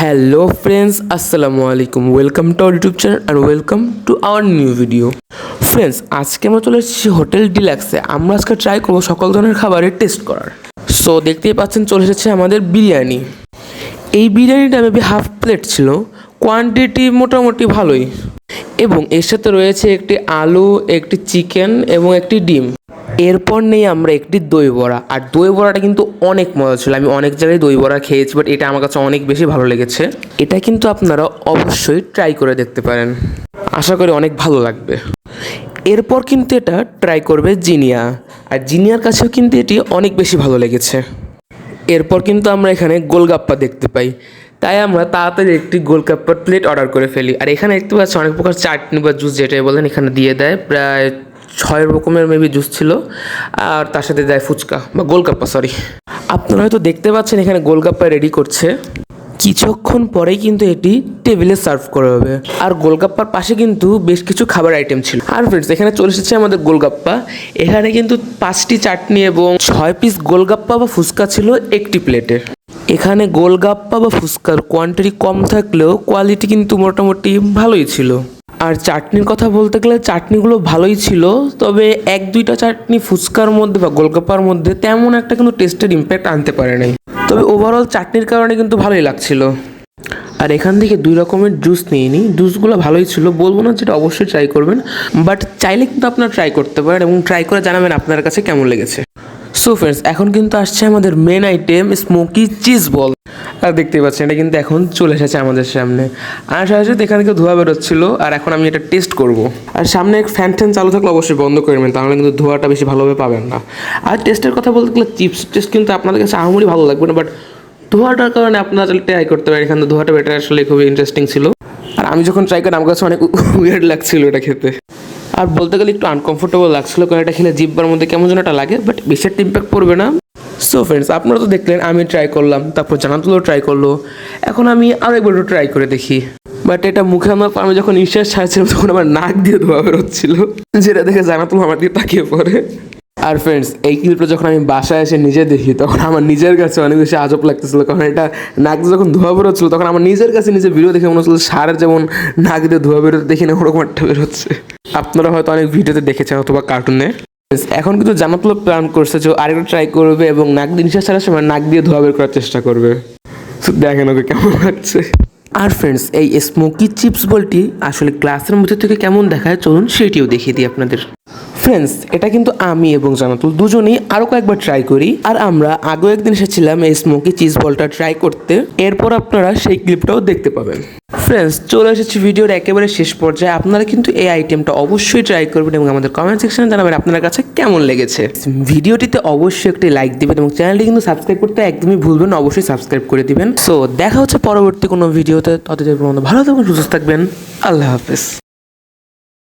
Hello friends আসসালামু আলাইকুম welcome to our YouTube channel R welcome to our new video friends আজকে আমরা চলে এসেছি হোটেল ডিলাক্সে আমরা আজকে ট্রাই করব সকল ধরনের খাবারের টেস্ট করার। সো দেখতেই পাচ্ছেন, চলে এসেছে আমাদের বিরিয়ানি। এই বিরিয়ানিটা মেবি হাফ প্লেট ছিল কোয়ান্টিটি মোটামুটি ভালোই। এবং এর সাথে রয়েছে একটি আলু, একটি চিকেন এবং একটি ডিম। এরপর নেই আমরা একটি দই বড়া আর দই বড়াটা কিন্তু অনেক মজা ছিল। আমি অনেক জায়গায় দই বড়া খেয়েছি বাট এটা আমার কাছে অনেক বেশি ভালো লেগেছে। এটা কিন্তু আপনারা অবশ্যই ট্রাই করে দেখতে পারেন। আশা করি অনেক ভালো লাগবে। এরপর কিন্তু এটা ট্রাই করবে জিনিয়া। আর জিনিয়ার কাছেও কিন্তু এটি অনেক বেশি ভালো লেগেছে। এরপর কিন্তু আমরা এখানে গোলগাপ্পা দেখতে পাই। তাই আমরা তাড়াতাড়ি একটি গোলগাপ্পার প্লেট অর্ডার করে ফেলি। আর এখানে দেখতে পাচ্ছি অনেক প্রকার চাটনি বা জুস যেটাই বলেন এখানে দিয়ে দেয়। প্রায় ছয় রকমের মেবি জুস ছিল, আর তার সাথে দেয় ফুচকা বা গোলগাপ্পা সরি আপনারা হয়তো দেখতে পাচ্ছেন এখানে গোলগাপ্পা রেডি করছে। কিছুক্ষণ পরেই কিন্তু এটি টেবিলে সার্ভ করা হবে। আর গোলগাপ্পার পাশে কিন্তু বেশ কিছু খাবার আইটেম ছিল। আর ফ্রেন্ডস এখানে চলে এসেছে আমাদের গোলগাপ্পা। এখানে কিন্তু পাঁচটি চাটনি এবং ছয় পিস গোলগাপ্পা বা ফুচকা ছিল একটি প্লেটে এখানে গোলগাপ্পা বা ফুচকার কোয়ান্টিটি কম থাকলেও কোয়ালিটি কিন্তু মোটামুটি ভালোই ছিল। আর চাটনির কথা বলতে গেলে চাটনিগুলো ভালোই ছিল, তবে এক দুইটা চাটনি ফুচকার মধ্যে বা গোলগাপ্পার মধ্যে তেমন একটা কিন্তু টেস্টের ইম্প্যাক্ট আনতে পারে নাই। তবে ওভারঅল চাটনির কারণে কিন্তু ভালোই লাগছিল। আর এখান থেকে দুই রকমের জুস নিয়ে নিই। জুসগুলো ভালোই ছিল, বলব না যেটা অবশ্যই ট্রাই করবেন বাট চাইলে কিন্তু আপনারা ট্রাই করতে পারেন এবং ট্রাই করে জানাবেন আপনার কাছে কেমন লেগেছে। সো ফ্রেন্ডস এখন কিন্তু আসছে আমাদের main item smoky cheese ball আর দেখতেই পাচ্ছেন এটা কিন্তু এখন চলে এসেছে আমাদের সামনে। আর সাথে সাথে এখান থেকে ধোয়া বেরোচ্ছিল আর এখন আমি এটা টেস্ট করব। আর সামনে ফ্যান ট্যান চালু থাকলে অবশ্যই বন্ধ করে নেবেন তাহলে কিন্তু ধোয়াটা বেশি ভালোভাবে পাবেন না। আর টেস্টের কথা বলতে গেলে চিপস টেস্ট কিন্তু আপনাদের কাছে আহামরি ভালো লাগবে না বাট ধোয়াটার কারণে আপনারা ট্রাই করতে পারেন এখানে ধোয়াটা বেটার আসলে খুবই ইন্টারেস্টিং ছিল। আর আমি যখন ট্রাই করি আমার কাছে অনেক উইয়ার্ড লাগছিল এটা খেতে। আর বলতে গেলে একটু আনকমফোর্টেবল লাগছিল কারণ এটা খেলে জিব্বার মধ্যে কেমন যেন একটা লাগে বাট বেশি একটা ইম্প্যাক্ট পড়বে না। সো ফ্রেন্ডস আপনারা তো দেখলেন আমি ট্রাই করলাম, তারপর জানাতুলো ট্রাই করল। এখন আমি আরও একবার ট্রাই করে দেখি। বাট এটা মুখে আমার আমি যখন নিঃশ্বাস ছাড়ছিলাম, তখন আমার নাক দিয়ে ধোয়া বেরোচ্ছিল। যেটা দেখে জানাতুলো আমার দিকে তাকিয়ে পড়ে। আর ফ্রেন্ডস এই ক্লিপটা যখন আমি বাসায় এসে নিজে দেখি, তখন আমার নিজের কাছে অনেক বেশি আজব লাগতেছিল। কারণ এটা নাক যখন ধোয়া বেরোচ্ছিল, তখন আমার নিজের কাছে নিজের ভিডিও দেখে মনে হচ্ছিল, সারের যেমন নাক দিয়ে ধোয়া বেরোতে দেখি না ওরকম একটা বেরোচ্ছে। আপনারা হয়তো অনেক ভিডিওতে দেখেছেন অথবা কার্টুনে এখন কিন্তু জানাতুলো প্ল্যান করছে যে আরেকটা ট্রাই করবে এবং নাক দিয়ে নিঃশ্বাস ছাড়ার সময় নাক দিয়ে ধোয়া বের করার চেষ্টা করবে। দেখেন ওকে কেমন লাগছে। আর ফ্রেন্ডস এই স্মোকি চিপস বলটি আসলে ক্লাসের মধ্যে থেকে কেমন দেখায়? চলুন সেটিও দেখিয়ে দিই আপনাদের। ফ্রেন্ডস এটা কিন্তু আমি এবং জানাতুল দুজনেই আরও কয়েকবার ট্রাই করি। আর আমরা আগেও একদিন এসেছিলাম এই স্মোকি চিজ বলটা ট্রাই করতে। এরপর আপনারা সেই ক্লিপটাও দেখতে পাবেন। ফ্রেন্ডস চলে এসেছি ভিডিওর একেবারে শেষ পর্যায়ে। আপনারা কিন্তু এই আইটেমটা অবশ্যই ট্রাই করবেন এবং আমাদের কমেন্ট সেকশনে জানাবেন আপনার কাছে কেমন লেগেছে। ভিডিওটিতে অবশ্যই একটি লাইক দিবেন এবং চ্যানেলটি কিন্তু সাবস্ক্রাইব করতে একদমই ভুলবেন অবশ্যই সাবস্ক্রাইব করে দিবেন। সো দেখা হচ্ছে পরবর্তী কোনো ভিডিওতে। ততদিন পর্যন্ত ভালো থাকবেন সুস্থ থাকবেন। আল্লাহ হাফেজ।